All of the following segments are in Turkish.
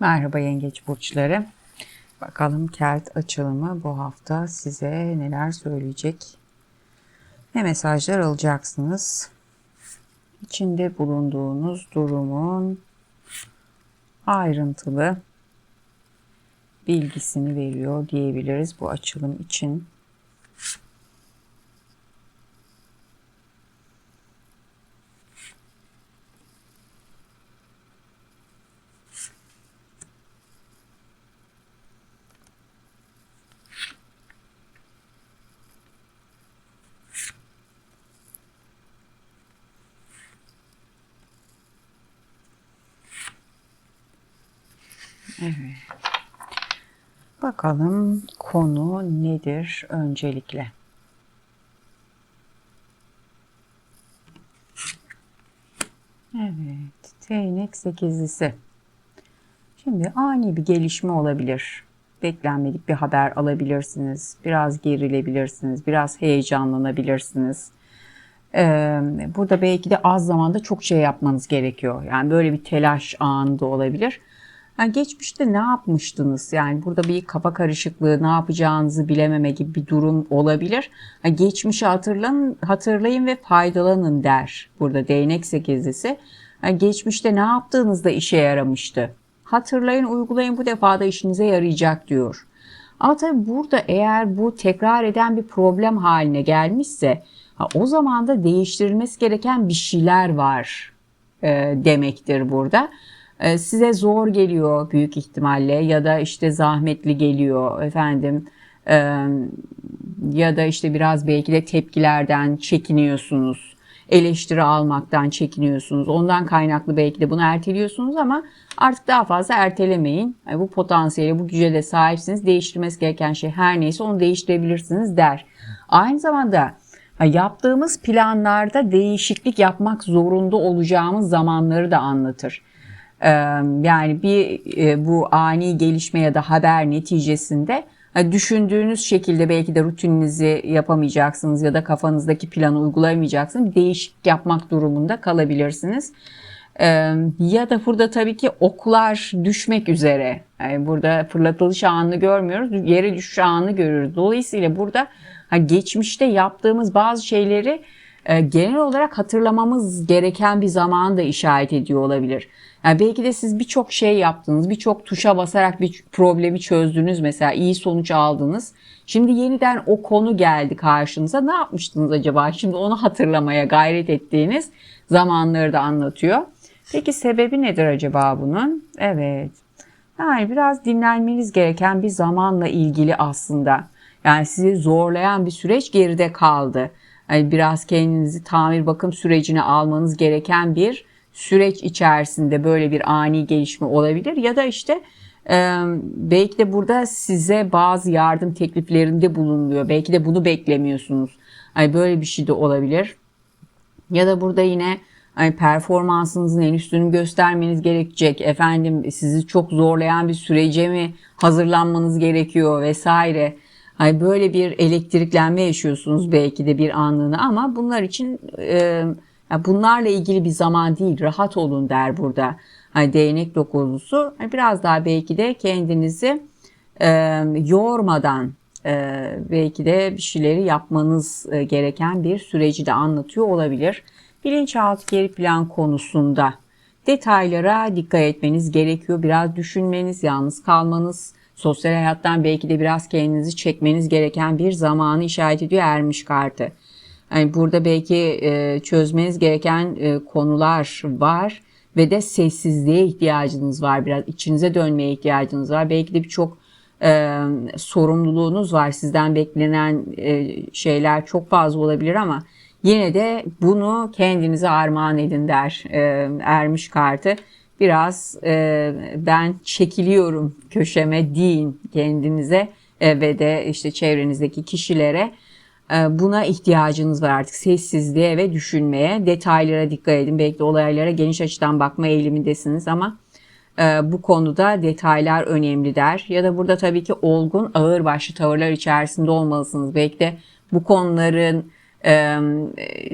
Merhaba yengeç burçları. Bakalım kelt açılımı bu hafta size neler söyleyecek? Ne mesajlar alacaksınız? İçinde bulunduğunuz durumun ayrıntılı bilgisini veriyor diyebiliriz bu açılım için. Bakalım konu nedir öncelikle? Evet, değnek sekizlisi. Şimdi ani bir gelişme olabilir. Beklenmedik bir haber alabilirsiniz. Biraz gerilebilirsiniz. Biraz heyecanlanabilirsiniz. Ee, burada belki de az zamanda çok şey yapmanız gerekiyor. Yani böyle bir telaş anında olabilir. Yani geçmişte ne yapmıştınız? Yani burada bir kafa karışıklığı, ne yapacağınızı bilememe gibi bir durum olabilir. Yani geçmişi hatırlayın, hatırlayın ve faydalanın der. Burada değnek sekizlisi. Yani geçmişte ne yaptığınızda işe yaramıştı? Hatırlayın, uygulayın bu defa da işinize yarayacak diyor. Ama tabii burada eğer bu tekrar eden bir problem haline gelmişse o zaman da değiştirilmesi gereken bir şeyler var e, demektir burada. E, size zor geliyor büyük ihtimalle ya da işte zahmetli geliyor efendim e, ya da işte biraz belki de tepkilerden çekiniyorsunuz eleştiri almaktan çekiniyorsunuz. Ondan kaynaklı belki de bunu erteliyorsunuz ama artık daha fazla ertelemeyin. Yani bu potansiyele, bu güce de sahipsiniz. Değiştirmesi gereken şey her neyse onu değiştirebilirsiniz der. Aynı zamanda yaptığımız planlarda değişiklik yapmak zorunda olacağımız zamanları da anlatır. Yani bir bu ani gelişme ya da haber neticesinde düşündüğünüz şekilde belki de rutininizi yapamayacaksınız ya da kafanızdaki planı uygulayamayacaksınız. Bir değişiklik yapmak durumunda kalabilirsiniz. Ya da burada tabii ki oklar düşmek üzere. Yani burada fırlatılış anını görmüyoruz. Yere düşüş anını görüyoruz. Dolayısıyla burada geçmişte yaptığımız bazı şeyleri genel olarak hatırlamamız gereken bir zaman da işaret ediyor olabilir. Yani belki de siz birçok şey yaptınız, birçok tuşa basarak bir problemi çözdünüz mesela iyi sonuç aldınız. Şimdi yeniden o konu geldi karşınıza. Ne yapmıştınız acaba? Şimdi onu hatırlamaya gayret ettiğiniz zamanları da anlatıyor. Peki sebebi nedir acaba bunun? Evet. Yani biraz dinlenmeniz gereken bir zamanla ilgili aslında. Yani sizi zorlayan bir süreç geride kaldı. Yani biraz kendinizi tamir bakım sürecine almanız gereken bir süreç içerisinde böyle bir ani gelişme olabilir ya da işte e, belki de burada size bazı yardım tekliflerinde bulunuyor. Belki de bunu beklemiyorsunuz. Hani böyle bir şey de olabilir. Ya da burada yine hani performansınızın en üstünü göstermeniz gerekecek. Efendim sizi çok zorlayan bir sürece mi hazırlanmanız gerekiyor vesaire. Hani böyle bir elektriklenme yaşıyorsunuz belki de bir anlığına ama bunlar için e, bunlarla ilgili bir zaman değil rahat olun der burada. Hani değnek dokuzlusu hani biraz daha belki de kendinizi e, yormadan e, belki de bir şeyleri yapmanız e, gereken bir süreci de anlatıyor olabilir. Bilinçaltı geri plan konusunda detaylara dikkat etmeniz gerekiyor. Biraz düşünmeniz, yalnız kalmanız, sosyal hayattan belki de biraz kendinizi çekmeniz gereken bir zamanı işaret ediyor ermiş kartı. Yani burada belki e, çözmeniz gereken e, konular var ve de sessizliğe ihtiyacınız var. Biraz içinize dönmeye ihtiyacınız var. Belki de birçok e, sorumluluğunuz var. Sizden beklenen e, şeyler çok fazla olabilir ama yine de bunu kendinize armağan edin der e, Ermiş kartı. Biraz e, ben çekiliyorum köşeme deyin kendinize e, ve de işte çevrenizdeki kişilere. Ee, buna ihtiyacınız var artık sessizliğe ve düşünmeye. Detaylara dikkat edin. Belki de olaylara geniş açıdan bakma eğilimindesiniz ama e, bu konuda detaylar önemli der. Ya da burada tabii ki olgun, ağır başlı tavırlar içerisinde olmalısınız. Belki de bu konuların e,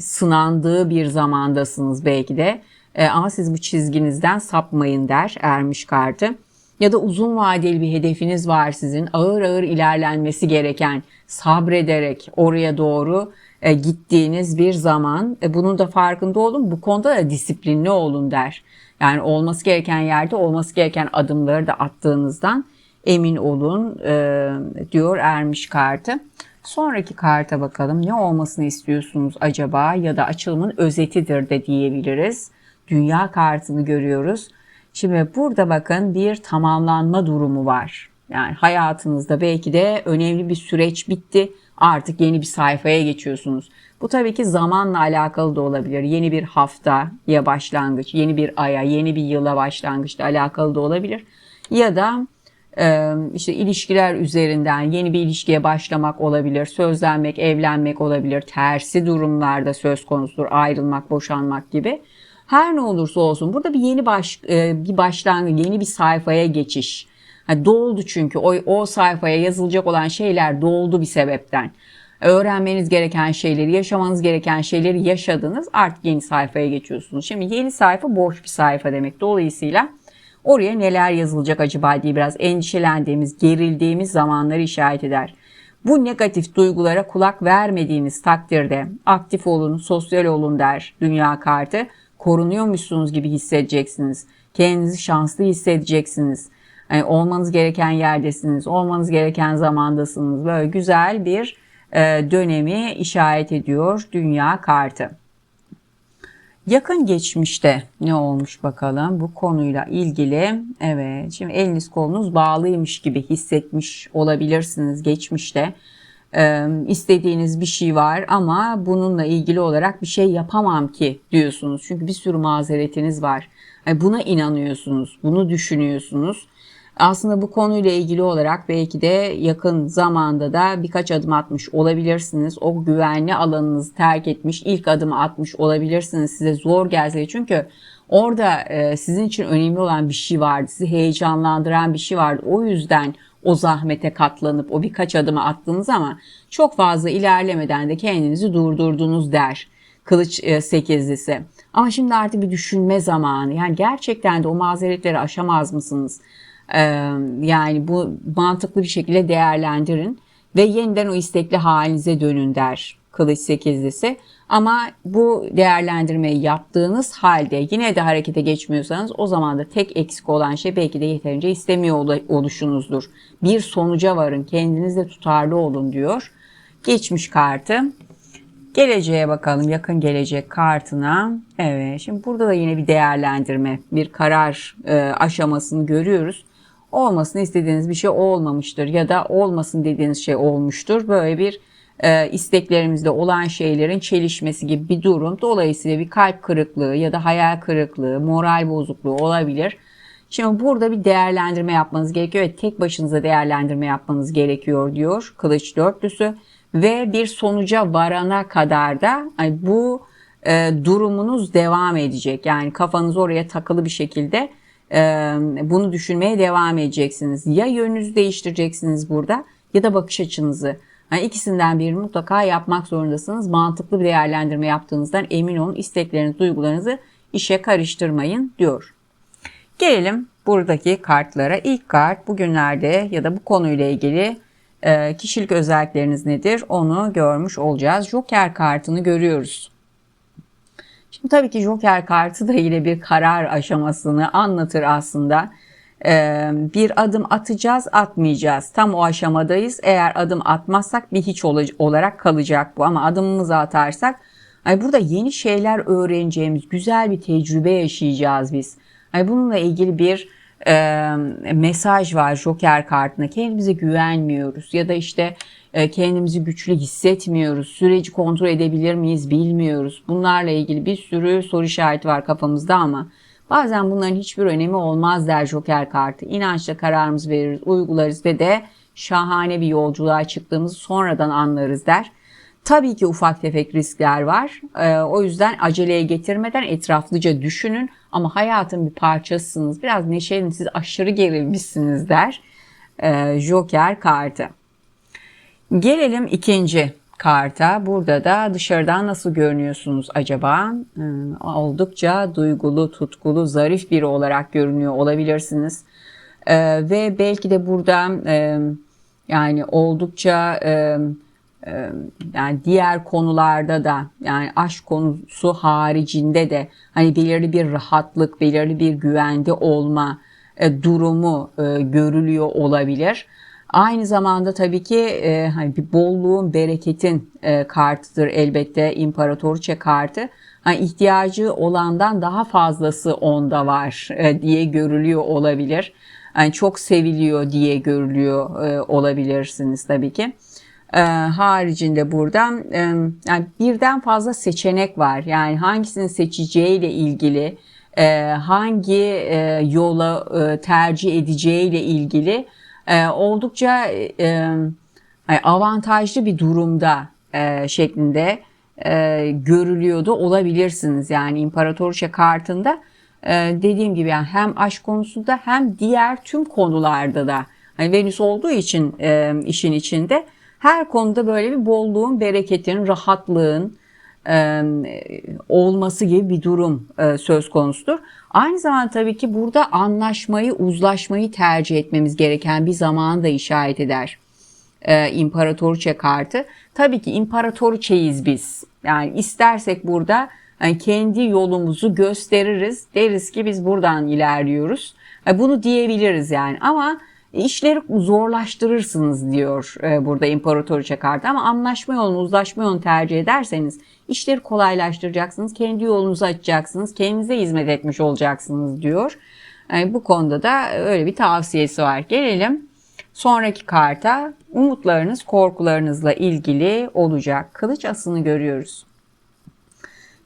sınandığı bir zamandasınız belki de. E, ama siz bu çizginizden sapmayın der Ermiş kartı. ya da uzun vadeli bir hedefiniz var sizin. Ağır ağır ilerlenmesi gereken, sabrederek oraya doğru e, gittiğiniz bir zaman. E, bunun da farkında olun. Bu konuda da disiplinli olun der. Yani olması gereken yerde olması gereken adımları da attığınızdan emin olun e, diyor Ermiş kartı. Sonraki karta bakalım ne olmasını istiyorsunuz acaba ya da açılımın özetidir de diyebiliriz. Dünya kartını görüyoruz. Şimdi burada bakın bir tamamlanma durumu var. Yani hayatınızda belki de önemli bir süreç bitti. Artık yeni bir sayfaya geçiyorsunuz. Bu tabii ki zamanla alakalı da olabilir. Yeni bir hafta ya başlangıç, yeni bir aya, yeni bir yıla başlangıçla alakalı da olabilir. Ya da işte ilişkiler üzerinden yeni bir ilişkiye başlamak olabilir. Sözlenmek, evlenmek olabilir. Tersi durumlarda söz konusudur. Ayrılmak, boşanmak gibi. Her ne olursa olsun burada bir yeni baş, bir başlangıç, yeni bir sayfaya geçiş. Yani doldu çünkü o, o sayfaya yazılacak olan şeyler doldu bir sebepten. Öğrenmeniz gereken şeyleri, yaşamanız gereken şeyleri yaşadınız. Artık yeni sayfaya geçiyorsunuz. Şimdi yeni sayfa boş bir sayfa demek. Dolayısıyla oraya neler yazılacak acaba diye biraz endişelendiğimiz, gerildiğimiz zamanları işaret eder. Bu negatif duygulara kulak vermediğiniz takdirde aktif olun, sosyal olun der dünya kartı. Korunuyormuşsunuz gibi hissedeceksiniz. Kendinizi şanslı hissedeceksiniz. Yani olmanız gereken yerdesiniz, olmanız gereken zamandasınız. Böyle güzel bir e, dönemi işaret ediyor dünya kartı. Yakın geçmişte ne olmuş bakalım bu konuyla ilgili. Evet şimdi eliniz kolunuz bağlıymış gibi hissetmiş olabilirsiniz geçmişte. Ee, istediğiniz bir şey var ama bununla ilgili olarak bir şey yapamam ki diyorsunuz. Çünkü bir sürü mazeretiniz var. Yani buna inanıyorsunuz, bunu düşünüyorsunuz. Aslında bu konuyla ilgili olarak belki de yakın zamanda da birkaç adım atmış olabilirsiniz. O güvenli alanınızı terk etmiş, ilk adımı atmış olabilirsiniz. Size zor gelse çünkü orada e, sizin için önemli olan bir şey vardı. Sizi heyecanlandıran bir şey vardı. O yüzden o zahmete katlanıp o birkaç adımı attınız ama çok fazla ilerlemeden de kendinizi durdurdunuz der. Kılıç e, sekizlisi. Ama şimdi artık bir düşünme zamanı. Yani gerçekten de o mazeretleri aşamaz mısınız? Yani bu mantıklı bir şekilde değerlendirin ve yeniden o istekli halinize dönün der kılıç sekizlisi. Ama bu değerlendirmeyi yaptığınız halde yine de harekete geçmiyorsanız o zaman da tek eksik olan şey belki de yeterince istemiyor oluşunuzdur. Bir sonuca varın, kendinizle tutarlı olun diyor. Geçmiş kartı. Geleceğe bakalım yakın gelecek kartına. Evet şimdi burada da yine bir değerlendirme, bir karar e, aşamasını görüyoruz olmasını istediğiniz bir şey olmamıştır ya da olmasın dediğiniz şey olmuştur. Böyle bir e, isteklerimizde olan şeylerin çelişmesi gibi bir durum. Dolayısıyla bir kalp kırıklığı ya da hayal kırıklığı, moral bozukluğu olabilir. Şimdi burada bir değerlendirme yapmanız gerekiyor ve tek başınıza değerlendirme yapmanız gerekiyor diyor Kılıç Dörtlüsü. Ve bir sonuca varana kadar da yani bu e, durumunuz devam edecek. Yani kafanız oraya takılı bir şekilde bunu düşünmeye devam edeceksiniz. Ya yönünüzü değiştireceksiniz burada ya da bakış açınızı. Yani ikisinden birini mutlaka yapmak zorundasınız. Mantıklı bir değerlendirme yaptığınızdan emin olun. İsteklerinizi, duygularınızı işe karıştırmayın diyor. Gelelim buradaki kartlara. İlk kart bugünlerde ya da bu konuyla ilgili kişilik özellikleriniz nedir onu görmüş olacağız. Joker kartını görüyoruz. Şimdi tabii ki Joker kartı da yine bir karar aşamasını anlatır aslında. Ee, bir adım atacağız, atmayacağız. Tam o aşamadayız. Eğer adım atmazsak bir hiç olarak kalacak bu. Ama adımımızı atarsak ay burada yeni şeyler öğreneceğimiz, güzel bir tecrübe yaşayacağız biz. Ay bununla ilgili bir e, mesaj var Joker kartına. Kendimize güvenmiyoruz ya da işte kendimizi güçlü hissetmiyoruz. Süreci kontrol edebilir miyiz bilmiyoruz. Bunlarla ilgili bir sürü soru işareti var kafamızda ama bazen bunların hiçbir önemi olmaz der Joker kartı. İnançla kararımızı veririz, uygularız ve de şahane bir yolculuğa çıktığımızı sonradan anlarız der. Tabii ki ufak tefek riskler var. Ee, o yüzden aceleye getirmeden etraflıca düşünün. Ama hayatın bir parçasısınız. Biraz neşelin siz aşırı gerilmişsiniz der. Ee, Joker kartı. Gelelim ikinci karta. Burada da dışarıdan nasıl görünüyorsunuz acaba? Hmm, oldukça duygulu, tutkulu, zarif biri olarak görünüyor olabilirsiniz. E, ve belki de burada yani oldukça yani diğer konularda da yani aşk konusu haricinde de hani belirli bir rahatlık, belirli bir güvende olma e, durumu e, görülüyor olabilir. Aynı zamanda tabii ki e, hani bir bolluğun, bereketin e, kartıdır elbette imparatoriçe kartı. Hani ihtiyacı olandan daha fazlası onda var e, diye görülüyor olabilir. Yani çok seviliyor diye görülüyor e, olabilirsiniz tabii ki. E, haricinde buradan e, yani birden fazla seçenek var. Yani hangisini seçeceğiyle ilgili, e, hangi e, yola e, tercih edeceğiyle ilgili e, oldukça e, avantajlı bir durumda e, şeklinde e, görülüyordu olabilirsiniz. Yani İmparatoriçe kartında e, dediğim gibi yani hem aşk konusunda hem diğer tüm konularda da hani Venüs olduğu için e, işin içinde her konuda böyle bir bolluğun, bereketin, rahatlığın e, olması gibi bir durum e, söz konusudur. Aynı zamanda tabii ki burada anlaşmayı, uzlaşmayı tercih etmemiz gereken bir zamanı da işaret eder. E, İmparatoriçe kartı. Tabii ki imparatoriçeyiz biz. Yani istersek burada yani kendi yolumuzu gösteririz. Deriz ki biz buradan ilerliyoruz. E, bunu diyebiliriz yani ama işleri zorlaştırırsınız diyor e, burada imparatoriçe kartı ama anlaşma yolunu, uzlaşma yolunu tercih ederseniz işleri kolaylaştıracaksınız, kendi yolunuzu açacaksınız, kendinize hizmet etmiş olacaksınız diyor. Yani bu konuda da öyle bir tavsiyesi var. Gelelim sonraki karta umutlarınız korkularınızla ilgili olacak. Kılıç asını görüyoruz.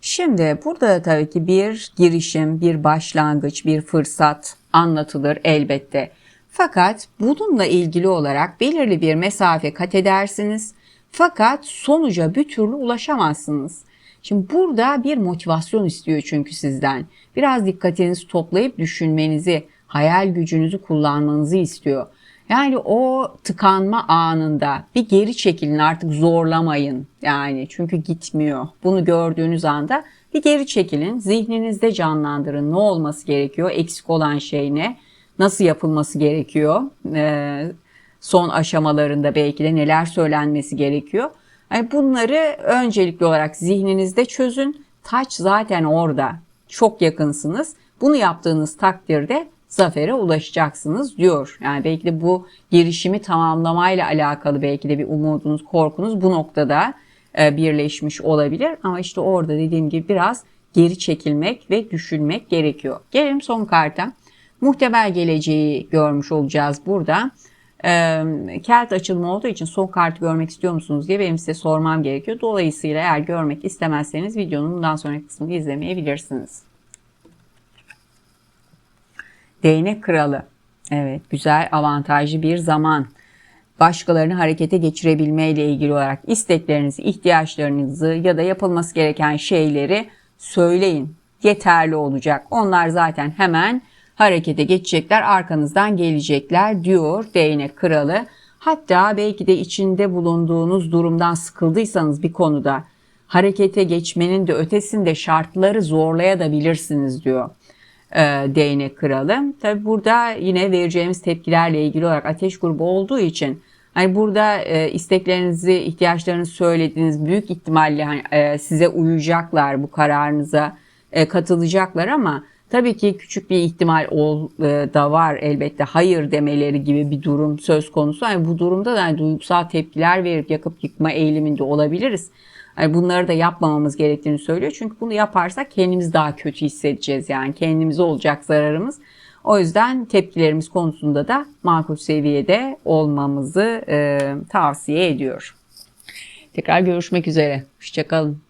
Şimdi burada tabii ki bir girişim, bir başlangıç, bir fırsat anlatılır elbette. Fakat bununla ilgili olarak belirli bir mesafe kat edersiniz. Fakat sonuca bir türlü ulaşamazsınız. Şimdi burada bir motivasyon istiyor çünkü sizden. Biraz dikkatinizi toplayıp düşünmenizi, hayal gücünüzü kullanmanızı istiyor. Yani o tıkanma anında bir geri çekilin artık zorlamayın. Yani çünkü gitmiyor. Bunu gördüğünüz anda bir geri çekilin. Zihninizde canlandırın. Ne olması gerekiyor? Eksik olan şey ne? Nasıl yapılması gerekiyor? Ee, son aşamalarında belki de neler söylenmesi gerekiyor? Yani bunları öncelikli olarak zihninizde çözün. Taç zaten orada. Çok yakınsınız. Bunu yaptığınız takdirde zafere ulaşacaksınız diyor. Yani belki de bu girişimi tamamlamayla alakalı belki de bir umudunuz, korkunuz bu noktada e, birleşmiş olabilir. Ama işte orada dediğim gibi biraz geri çekilmek ve düşünmek gerekiyor. Gelelim son karta. Muhtemel geleceği görmüş olacağız burada. E, kelt açılımı olduğu için son kartı görmek istiyor musunuz diye benim size sormam gerekiyor. Dolayısıyla eğer görmek istemezseniz videonun bundan sonraki kısmını izlemeyebilirsiniz. Değnek kralı. Evet güzel avantajlı bir zaman. Başkalarını harekete geçirebilme ile ilgili olarak isteklerinizi, ihtiyaçlarınızı ya da yapılması gereken şeyleri söyleyin. Yeterli olacak. Onlar zaten hemen harekete geçecekler, arkanızdan gelecekler diyor değnek kralı. Hatta belki de içinde bulunduğunuz durumdan sıkıldıysanız bir konuda harekete geçmenin de ötesinde şartları zorlayabilirsiniz diyor e, değnek kralı. Tabi burada yine vereceğimiz tepkilerle ilgili olarak ateş grubu olduğu için hani burada e, isteklerinizi, ihtiyaçlarınızı söylediğiniz büyük ihtimalle hani, e, size uyacaklar bu kararınıza e, katılacaklar ama tabii ki küçük bir ihtimal ol, e, da var elbette hayır demeleri gibi bir durum söz konusu. Yani bu durumda da yani duygusal tepkiler verip yakıp yıkma eğiliminde olabiliriz. Yani bunları da yapmamamız gerektiğini söylüyor. Çünkü bunu yaparsak kendimiz daha kötü hissedeceğiz. Yani kendimize olacak zararımız. O yüzden tepkilerimiz konusunda da makul seviyede olmamızı e, tavsiye ediyor. Tekrar görüşmek üzere. Hoşçakalın.